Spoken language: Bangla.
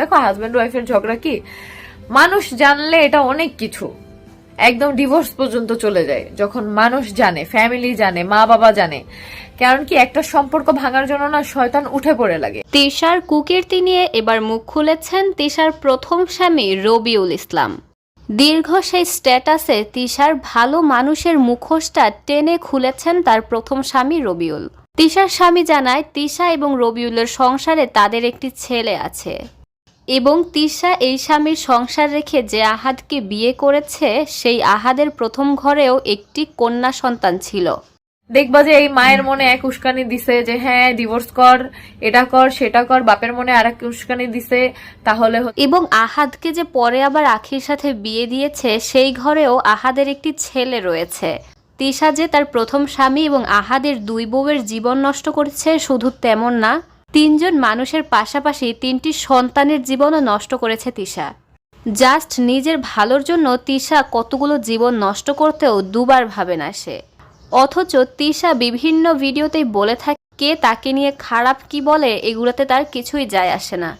দেখো হাজব্যান্ড ওয়াইফের ঝগড়া কি? মানুষ জানলে এটা অনেক কিছু। একদম ডিভোর্স পর্যন্ত চলে যায়, যখন মানুষ জানে ফ্যামিলি জানে মা বাবা জানে। কারণ কি, একটা সম্পর্ক ভাঙার জন্য না শয়তান উঠে পড়ে লাগে। তিশার কুকীর্তি নিয়ে এবার মুখ খুলেছেন তিশার প্রথম স্বামী রবিউল ইসলাম। দীর্ঘ সেই স্ট্যাটাসে তিশার ভালো মানুষের মুখোশটা টেনে খুলেছেন তার প্রথম স্বামী রবিউল। তিশার স্বামী জানায়, তিশা এবং রবিউলের সংসারে তাদের একটি ছেলে আছে। এবং তিশা এই স্বামীর সংসার রেখে যে আহাদকে বিয়ে করেছে সেই আহাদের প্রথম ঘরেও একটি কন্যা সন্তান ছিল। দেখবা যে এই মায়ের মনে এক উস্কানি দিছে যে হ্যাঁ ডিভোর্স কর এটা কর সেটা কর। বাপের মনে আর এক উস্কানি দিছে তাহলে এবং আহাদকে যে পরে আবার আখির সাথে বিয়ে দিয়েছে সেই ঘরেও আহাদের একটি ছেলে রয়েছে। তিশা যে তার প্রথম স্বামী এবং আহাদের দুই বউয়ের জীবন নষ্ট করেছে শুধু তেমন না তিনজন মানুষের পাশাপাশি তিনটি সন্তানের জীবনও নষ্ট করেছে তিশা। জাস্ট নিজের ভালোর জন্য তিশা কতগুলো জীবন নষ্ট করতেও দুবার ভাবে না সে। অথচ তিশা বিভিন্ন ভিডিওতেই বলে থাকে, কে তাকে নিয়ে খারাপ কি বলে, এগুলোতে তার কিছুই যায় আসে না।